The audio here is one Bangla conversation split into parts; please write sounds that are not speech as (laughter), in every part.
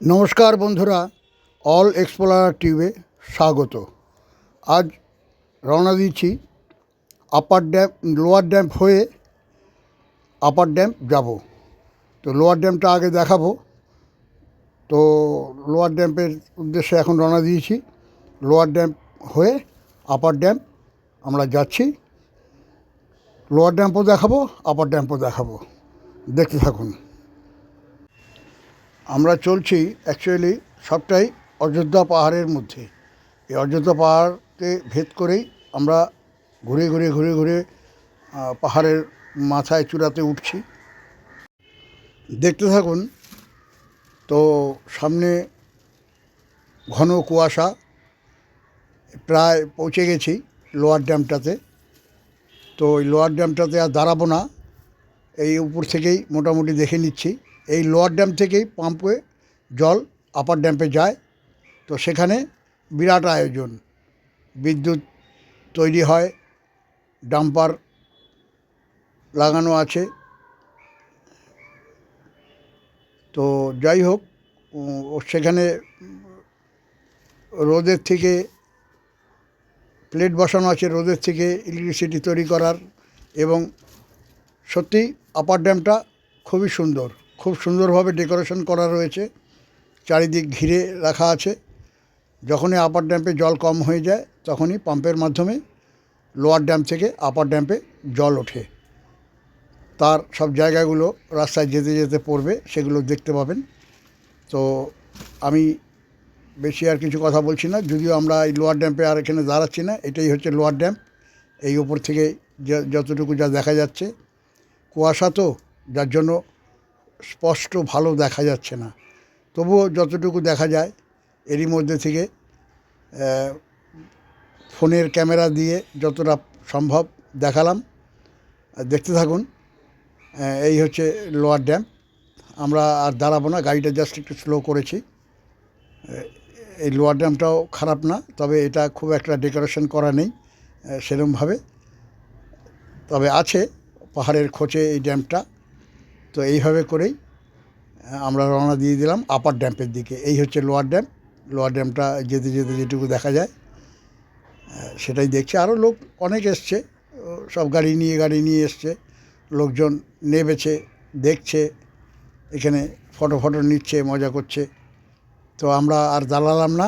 নমস্কার বন্ধুরা অল এক্সপ্লোরার টিউবে স্বাগত। আজ রওনা দিচ্ছি আপার ড্যাম লোয়ার ড্যাম হয়ে আপার ড্যাম যাব। তো লোয়ার ড্যামটা আগে দেখাবো। তো লোয়ার ড্যাম্পের উদ্দেশ্যে এখন রওনা দিয়েছি। লোয়ার ড্যাম হয়ে আপার ড্যাম আমরা যাচ্ছি। লোয়ার ড্যাম্পও দেখাবো আপার ড্যাম্পও দেখাবো। দেখতে থাকুন। আমরা চলছি অ্যাকচুয়ালি সবটাই অযোধ্যা পাহাড়ের মধ্যে। এই অযোধ্যা পাহাড়কে ভেদ করেই আমরা ঘুরে ঘুরে ঘুরে ঘুরে পাহাড়ের মাথায় চূড়াতে উঠছি। দেখতে থাকুন, তো সামনে ঘন কুয়াশা, প্রায় পৌঁছে গেছি লোয়ার ড্যামটাতে। তো ওই লোয়ার ড্যামটাতে আর দাঁড়াবো না, এই উপর থেকেই মোটামুটি দেখে নিচ্ছি। এই লোয়ার ড্যাম থেকেই পাম্পে জল আপার ড্যাম্পে যায়। তো সেখানে বিরাট আয়োজন। বিদ্যুৎ তৈরি হয় ডাম্পার লাগানো আছে। তো যাই হোক সেখানে রোদের থেকে প্লেট বসানো আছে, রোদের থেকে ইলেকট্রিসিটি তৈরি করার এবং সত্যি আপার ড্যামটা খুবই সুন্দর। খুব সুন্দরভাবে ডেকোরেশন করা রয়েছে। চারিদিক ঘিরে রাখা আছে। যখনই আপার ড্যাম্পে জল কম হয়ে যায়, তখনই পাম্পের মাধ্যমে লোয়ার ড্যাম থেকে আপার ড্যাম্পে জল ওঠে। তার সব জায়গাগুলো রাস্তায় যেতে যেতে পড়বে, সেগুলো দেখতে পাবেন। তো আমি বেশি আর কিছু কথা বলছি না। যদিও আমরা এই লোয়ার ড্যাম্পে আর এখানে দাঁড়াচ্ছি না, এটাই হচ্ছে লোয়ার ড্যাম্প এই ওপর থেকে যতটুকু যা দেখা যাচ্ছে। কুয়াশা তো, যার জন্য স্পষ্ট ভালো দেখা যাচ্ছে না। তবুও যতটুকু দেখা যায়, এরই মধ্যে থেকে ফোনের ক্যামেরা দিয়ে যতটা সম্ভব দেখালাম। দেখতে থাকুন এই হচ্ছে লোয়ার ড্যাম। আমরা আর দাঁড়াবো না, গাড়িটা জাস্ট একটু স্লো করেছি। এই লোয়ার ড্যামটাও খারাপ না, তবে এটা খুব একটা ডেকোরেশন করা নেই সেরমভাবে। তবে আছে পাহাড়ের খোঁচে এই ড্যামটা। তো এইভাবে করেই আমরা রওনা দিয়ে দিলাম আপার ড্যাম্পের দিকে। এই হচ্ছে লোয়ার ড্যাম লোয়ার ড্যামটা যেতে যেতে যেটুকু দেখা যায় সেটাই দেখছে। আরও লোক অনেক এসছে, সব গাড়ি নিয়ে গাড়ি নিয়ে এসছে, লোকজন নেবেছে, দেখছে, এখানে ফটো ফটো নিচ্ছে, মজা করছে। তো আমরা আর দাঁড়ালাম না,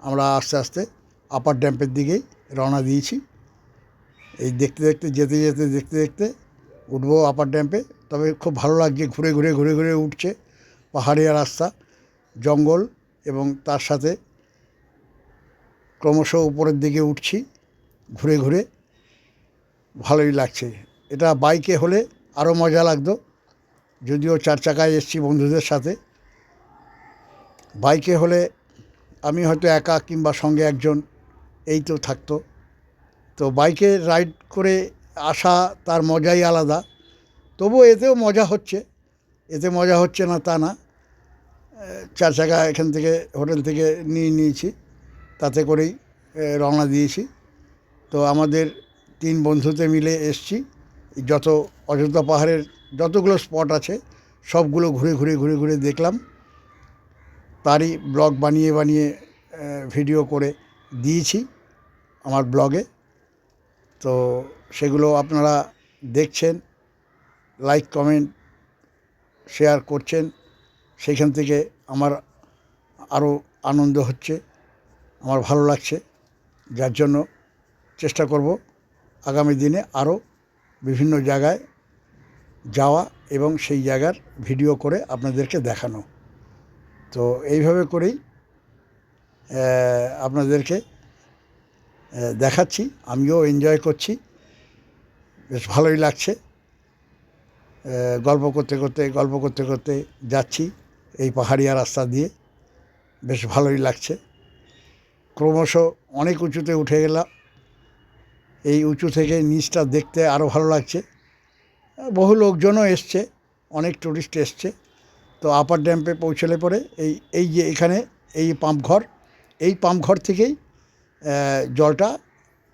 আমরা আস্তে আস্তে আপার ড্যাম্পের দিকেই রওনা দিয়েছি। এই দেখতে দেখতে, যেতে যেতে দেখতে দেখতে উঠবো আপার ড্যাম্পে তবে খুব ভালো লাগছে ঘুরে ঘুরে ঘুরে ঘুরে উঠছে পাহাড়িয়া রাস্তা, জঙ্গল এবং তার সাথে ক্রমশ উপরের দিকে উঠছি, ঘুরে ঘুরে। ভালোই লাগছে। এটা বাইকে হলে আরও মজা লাগতো। যদিও চার চাকায় এসছি বন্ধুদের সাথে। বাইকে হলে আমি হয়তো একা কিংবা সঙ্গে একজন এই তো থাকতো। তো বাইকে রাইড করে আসা তার মজাই আলাদা। তবুও এতেও মজা হচ্ছে। এতে মজা হচ্ছে না তা না। চার চাকা এখান থেকে, হোটেল থেকে নিয়ে নিয়েছি। তাতে করেই রওনা দিয়েছি। তো আমাদের তিন বন্ধুতে মিলে এসছি। যত অযোধ্যা পাহাড়ের যতগুলো স্পট আছে, সবগুলো ঘুরে ঘুরে ঘুরে ঘুরে দেখলাম। তারই ব্লগ বানিয়ে বানিয়ে ভিডিও করে দিয়েছি আমার ব্লগে। তো সেগুলো আপনারা দেখছেন। লাইক, কমেন্ট, শেয়ার করছেন, সেইখান থেকে আমার আরও আনন্দ হচ্ছে, আমার ভালো লাগছে। যার জন্য চেষ্টা করব আগামী দিনে আরও বিভিন্ন জায়গায় যাওয়া এবং সেই জায়গার ভিডিও করে আপনাদেরকে দেখানো। তো এইভাবে করেই আপনাদেরকে দেখাচ্ছি, আমিও এনজয় করছি। বেশ ভালোই লাগছে। গল্প করতে করতে, গল্প করতে করতে যাচ্ছি এই পাহাড়িয়া রাস্তা দিয়ে। বেশ ভালোই লাগছে। ক্রমশ অনেক উঁচুতে উঠে গেলাম। এই উঁচু থেকে নিচটা দেখতে আরও ভালো লাগছে। বহু লোকজনও এসছে, অনেক টুরিস্ট এসছে। তো আপার ড্যাম্পে পৌঁছলে পরে এই এই যে এখানে এই পাম্প ঘর, এই পাম্প ঘর থেকেই জলটা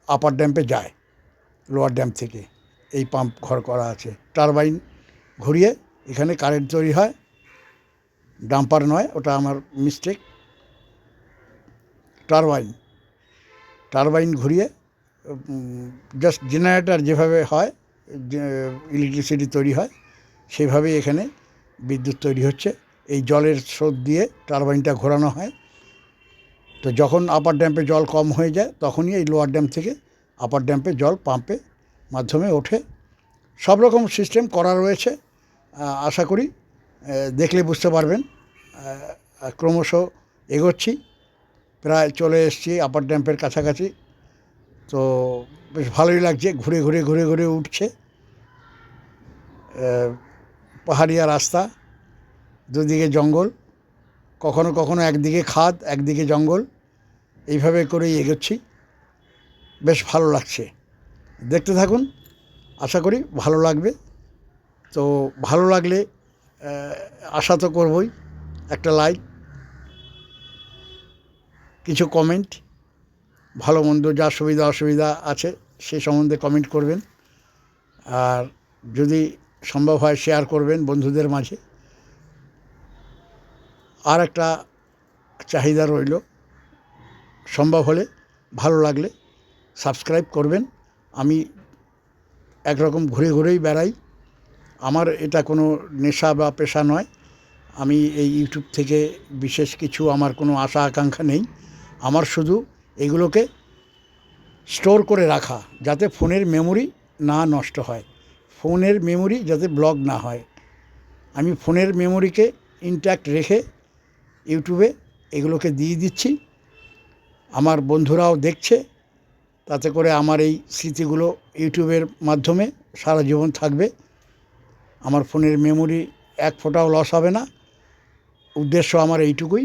আপার ড্যাম্পে যায়, লোয়ার ড্যাম থেকে। এই পাম্প ঘর করা আছে, টারবাইন ঘুরিয়ে এখানে কারেন্ট তৈরি হয়। ডাম্পার নয়, ওটা আমার মিস্টেক টারবাইন টারবাইন ঘুরিয়ে জাস্ট জেনারেটার যেভাবে হয় ইলেকট্রিসিটি তৈরি হয়, সেভাবেই এখানে বিদ্যুৎ তৈরি হচ্ছে। এই জলের স্রোত দিয়ে টারবাইনটা ঘোরানো হয়। তো যখন আপার ড্যাম্পে জল কম হয়ে যায়, তখনই এই লোয়ার ড্যাম থেকে আপার ড্যাম্পে জল পাম্পে মাধ্যমে ওঠে। সব রকম সিস্টেম করা রয়েছে। আশা করি দেখলে বুঝতে পারবেন ক্রমশ এগোচ্ছি, প্রায় চলে এসেছি আপার ড্যাম্পের কাছাকাছি। তো বেশ ভালোই লাগছে, ঘুরে ঘুরে ঘুরে ঘুরে উঠছে পাহাড়িয়া রাস্তা, দুদিকে জঙ্গল, কখনো কখনো একদিকে খাদ, একদিকে জঙ্গল, এইভাবে করেই এগোচ্ছি, বেশ ভালো লাগছে। দেখতে থাকুন, আশা করি ভালো লাগবে। তো ভালো লাগলে আশা তো করবই। একটা লাইক কিছু কমেন্ট ভালো মন্দ যা সুবিধা অসুবিধা আছে সে সম্বন্ধে কমেন্ট করবেন। আর যদি সম্ভব হয় শেয়ার করবেন বন্ধুদের মাঝে। আর একটা চাহিদা রইল, সম্ভব হলে ভালো লাগলে সাবস্ক্রাইব করবেন। আমি একরকম ঘুরে ঘুরেই বেড়াই। আমার এটা কোনো নেশা বা পেশা নয়। আমি এই ইউটিউব থেকে বিশেষ কিছু আমার কোনো আশা আকাঙ্ক্ষা নেই। আমার শুধু এগুলোকে স্টোর করে রাখা যাতে ফোনের মেমোরি না নষ্ট হয়। ফোনের মেমোরি যাতে ব্লক না হয়। আমি ফোনের মেমোরিকে ইনট্যাক্ট রেখে ইউটিউবে এগুলোকে দিয়ে দিচ্ছি। আমার বন্ধুরাও দেখছে। তাতে করে আমার এই স্মৃতিগুলো ইউটিউবের মাধ্যমে সারা জীবন থাকবে। আমার ফোনের মেমোরি এক ফোঁটাও লস হবে না। উদ্দেশ্য আমার এইটুকুই।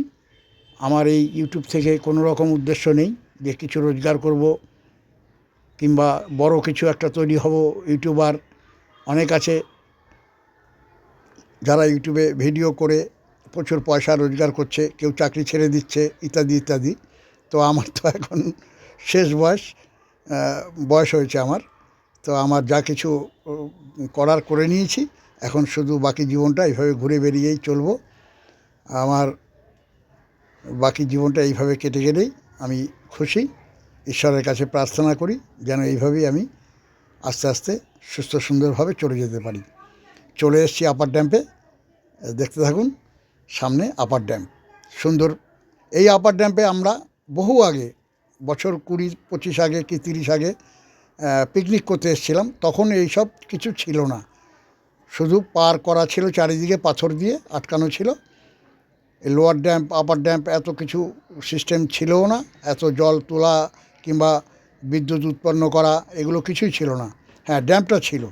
আমার এই ইউটিউব থেকে কোনো রকম উদ্দেশ্য নেই যে কিছু রোজগার করব কিংবা বড় কিছু একটা তৈরি হব। ইউটিউবার অনেক আছে যারা ইউটিউবে ভিডিও করে প্রচুর পয়সা রোজগার করছে, কেউ চাকরি ছেড়ে দিচ্ছে, ইত্যাদি ইত্যাদি। তো আমার তো এখন শেষ বয়স বয়স হয়েছে আমার। তো আমার যা কিছু করার করে নিয়েছি। এখন শুধু বাকি জীবনটা এইভাবে ঘুরে বেরিয়েই চলবো। আমার বাকি জীবনটা এইভাবে কেটে গেলেই আমি খুশি। ঈশ্বরের কাছে প্রার্থনা করি যেন এইভাবেই আমি আস্তে আস্তে সুস্থ সুন্দরভাবে চলে যেতে পারি। চলে এসেছি আপার ড্যাম্পে দেখতে থাকুন, সামনে আপার ড্যাম সুন্দর। এই আপার ড্যাম্পে আমরা বহু আগে, বছর কুড়ি, পঁচিশ আগে কি তিরিশ আগে পিকনিক করতে এসেছিলাম। তখন এইসব কিছু ছিল না। শুধু পার করা ছিল চারিদিকে, পাথর দিয়ে আটকানো ছিল। লোয়ার ড্যাম্প, আপার ড্যাম্প এত কিছু সিস্টেম ছিলও না। এত জল তোলা কিংবা বিদ্যুৎ উৎপন্ন করা, এগুলো কিছুই ছিল না। হ্যাঁ ড্যাম্পটা ছিল।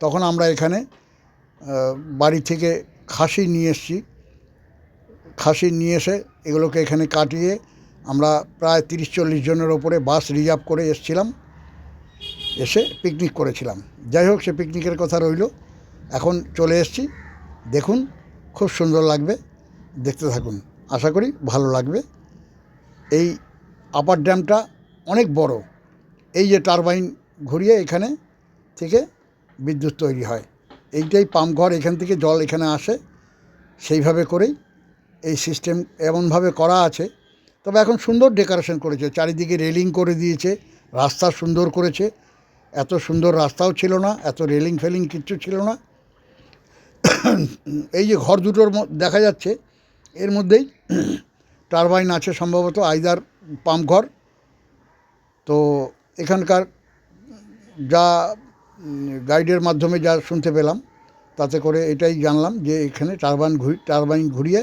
তখন আমরা এখানে বাড়ি থেকে খাসি নিয়ে এসেছি। খাসি নিয়ে এসে এগুলোকে এখানে কাটিয়ে আমরা প্রায় তিরিশ চল্লিশ জনের ওপরে বাস রিজার্ভ করে এসছিলাম। এসে পিকনিক করেছিলাম। যাই হোক, সে পিকনিকের কথা রইল। এখন চলে এসেছি। দেখুন, খুব সুন্দর লাগবে। দেখতে থাকুন। আশা করি ভালো লাগবে। এই আপার ড্যামটা অনেক বড়। এই যে টারবাইন ঘুরিয়ে এখানে থেকে বিদ্যুৎ তৈরি হয়। এইটাই পাম্প ঘর, এখান থেকে জল এখানে আসে। সেইভাবে করেই এই সিস্টেম এমনভাবে করা আছে। তবে এখন সুন্দর ডেকোরেশন করেছে। চারিদিকে রেলিং করে দিয়েছে। রাস্তা সুন্দর করেছে। এত সুন্দর রাস্তাও ছিল না, এত রেলিং ফেলিং কিচ্ছু ছিল না। (coughs) এই যে ঘর দুটোর দেখা যাচ্ছে, এর মধ্যেই টারবাইন আছে সম্ভবত, আইদার পাম্প ঘর। তো এখানকার যা গাইডের মাধ্যমে যা শুনতে পেলাম, তাতে করে এটাই জানলাম যে এখানে টারবাইন ঘুরি, টারবাইন ঘুরিয়ে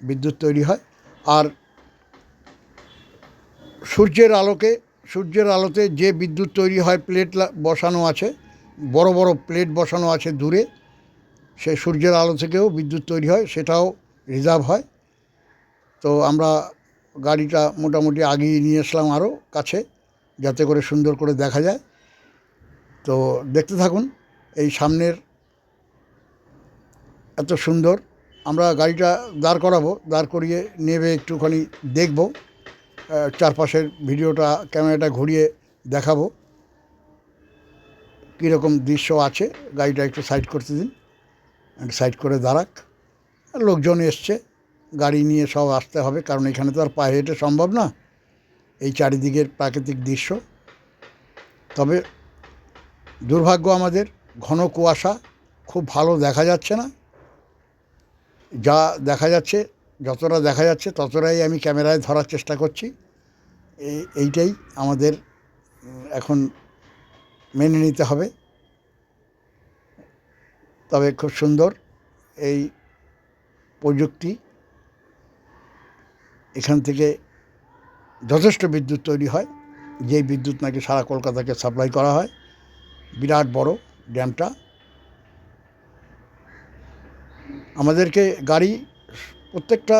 বিদ্যুৎ তৈরি হয়। আর সূর্যের আলোকে, সূর্যের আলোতে যে বিদ্যুৎ তৈরি হয়, প্লেট বসানো আছে, বড় বড় প্লেট বসানো আছে দূরে সে সূর্যের আলো থেকেও বিদ্যুৎ তৈরি হয়, সেটাও রিজার্ভ হয়। তো আমরা গাড়িটা মোটামুটি আগিয়ে নিয়ে আসলাম আরও কাছে, যাতে করে সুন্দর করে দেখা যায়। তো দেখতে থাকুন, এই সামনের এত সুন্দর। আমরা গাড়িটা দাঁড় করাবো, দাঁড় করিয়ে নেবে একটুখানি দেখব। চারপাশের ভিডিওটা, ক্যামেরাটা ঘুরিয়ে দেখাবো। কীরকম দৃশ্য আছে, গাড়িটা একটু সাইড করতে দিন। সাইড করে দাঁড়াক। লোকজন এসছে, গাড়ি নিয়ে সব আসতে হবে, কারণ এখানে তো আর পায়ে হেঁটে সম্ভব না। এই চারিদিকের প্রাকৃতিক দৃশ্য। তবে দুর্ভাগ্য আমাদের, ঘন কুয়াশা, খুব ভালো দেখা যাচ্ছে না। যা দেখা যাচ্ছে, যতটা দেখা যাচ্ছে, ততটাই আমি ক্যামেরায় ধরার চেষ্টা করছি। এই, এইটাই আমাদের এখন মেনে নিতে হবে। তবে খুব সুন্দর এই প্রযুক্তি। এখান থেকে যথেষ্ট বিদ্যুৎ তৈরি হয়। যে বিদ্যুৎ নাকি সারা কলকাতাকে সাপ্লাই করা হয়। বিরাট বড় ড্যামটা। আমাদেরকে গাড়ি প্রত্যেকটা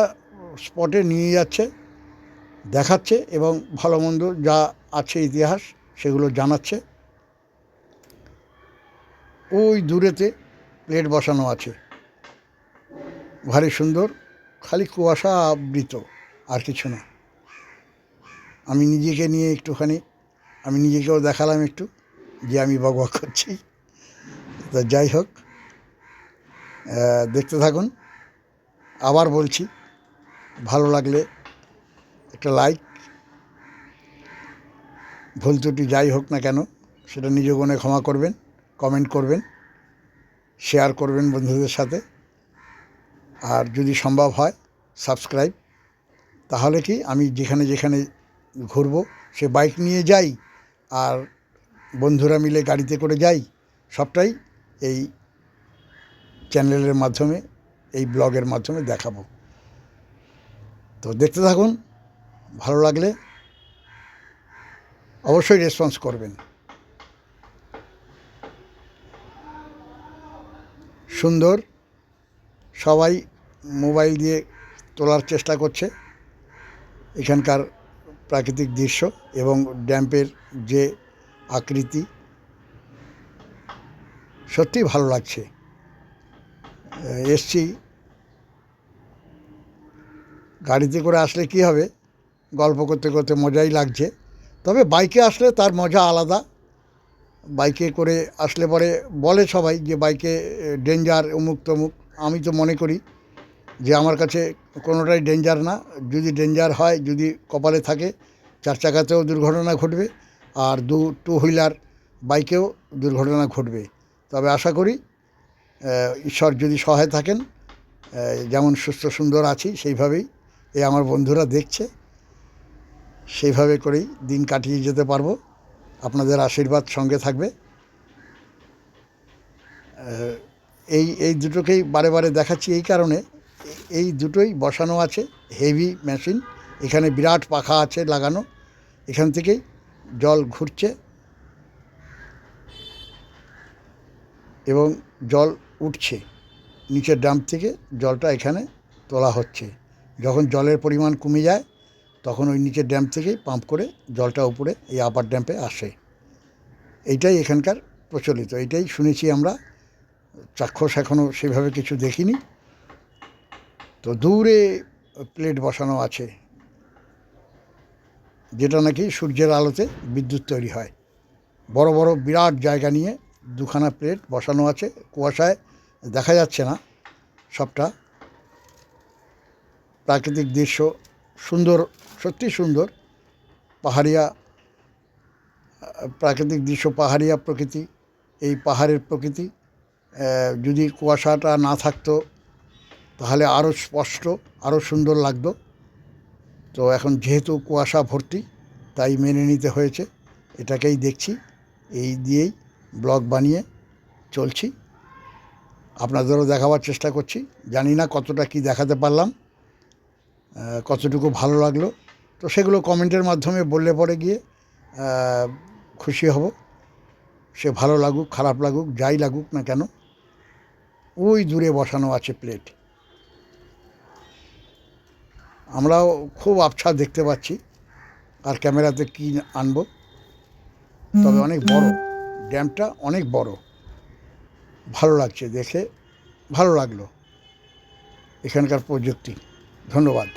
স্পটে নিয়ে যাচ্ছে, দেখাচ্ছে এবং ভালো মন্দ যা আছে ইতিহাস সেগুলো জানাচ্ছে। ওই দূরেতে প্লেট বসানো আছে। ভারী সুন্দর, খালি কুয়াশা আবৃত, আর কিছু না। আমি নিজেকে নিয়ে একটুখানি, আমি নিজেকেও দেখালাম একটু, যে আমি বক বক করছি। তো যাই হোক দেখতে থাকুন। আবার বলছি, ভালো লাগলে একটা লাইক ভুল ত্রুটি যাই হোক না কেন, সেটা নিজ গুণে ক্ষমা করবেন কমেন্ট করবেন। শেয়ার করবেন বন্ধুদের সাথে। আর যদি সম্ভব হয়, সাবস্ক্রাইব। তাহলে কি, আমি যেখানে যেখানে ঘুরবো, সে বাইক নিয়ে যাই, আর বন্ধুরা মিলে গাড়িতে করে যাই, সবটাই এই চ্যানেলের মাধ্যমে, এই ব্লগের মাধ্যমে দেখাবো। তো দেখতে থাকুন, ভালো লাগলে অবশ্যই রেসপন্স করবেন। সুন্দর। সবাই মোবাইল দিয়ে তোলার চেষ্টা করছে এখানকার প্রাকৃতিক দৃশ্য এবং ড্যাম্পের যে আকৃতি, সত্যি ভালো লাগছে। এসছি। গাড়িতে করে আসলে কি হবে? গল্প করতে করতে মজাই লাগছে। তবে বাইকে আসলে তার মজা আলাদা। বাইকে করে আসলে পরে বলে সবাই যে বাইকে ডেঞ্জার অমুক তমুক। আমি তো মনে করি যে আমার কাছে কোনোটাই ডেঞ্জার না। যদি ডেঞ্জার হয়, যদি কপালে থাকে, চার চাকাতেও দুর্ঘটনা ঘটবে আর দু টু হুইলার বাইকেও দুর্ঘটনা ঘটবে। তবে আশা করি ঈশ্বর যদি সহায় থাকেন যেমন সুস্থ সুন্দর আছি, সেইভাবেই এই আমার বন্ধুরা দেখছে। সেইভাবে করেই দিন কাটিয়ে যেতে পারব। আপনাদের আশীর্বাদ সঙ্গে থাকবে। এই এই দুটোকেই বারে বারে দেখাচ্ছি এই কারণে, এই দুটোই বসানো আছে হেভি মেশিন এখানে বিরাট পাখা আছে লাগানো, এখান থেকেই জল ঘুরছে। এবং জল উঠছে, নিচের ড্যাম থেকে জলটা এখানে তোলা হচ্ছে। যখন জলের পরিমাণ কমে যায় তখন ওই নিচের ড্যাম থেকেই পাম্প করে জলটা উপরে, এই আপার ড্যাম্পে আসে। এইটাই এখানকার প্রচলিত। এটাই শুনেছি আমরা। চাক্ষুষ এখনও সেভাবে কিছু দেখিনি। তো দূরে প্লেট বসানো আছে, যেটা নাকি সূর্যের আলোতে বিদ্যুৎ তৈরি হয়। বড় বড় বিরাট জায়গা নিয়ে দুখানা প্লেট বসানো আছে। কুয়াশায় দেখা যাচ্ছে না সবটা। প্রাকৃতিক দৃশ্য সুন্দর সত্যি সুন্দর। পাহাড়িয়া প্রাকৃতিক দৃশ্য, পাহাড়িয়া প্রকৃতি, এই পাহাড়ের প্রকৃতি। যদি কুয়াশাটা না থাকতো, তাহলে আরও স্পষ্ট আরও সুন্দর লাগতো। তো এখন যেহেতু কুয়াশা ভর্তি, তাই মেনে নিতে হয়েছে। এটাকেই দেখছি, এই দিয়েই ব্লগ বানিয়ে চলছি। আপনাদেরও দেখাবার চেষ্টা করছি। জানি না কতটা কি দেখাতে পারলাম। কতটুকু ভালো লাগল। তো সেগুলো কমেন্টের মাধ্যমে বললে পরে গিয়ে খুশি হব। সে ভালো লাগুক, খারাপ লাগুক, যাই লাগুক না কেন, ওই দূরে বসানো আছে প্লেট আমরাও খুব আবছা দেখতে পাচ্ছি, আর ক্যামেরাতে কি আনব। তবে অনেক বড়, ড্যামটা অনেক বড়। ভালো লাগছে দেখে, ভালো লাগল। এখানকার প্রযুক্তি। ধন্যবাদ।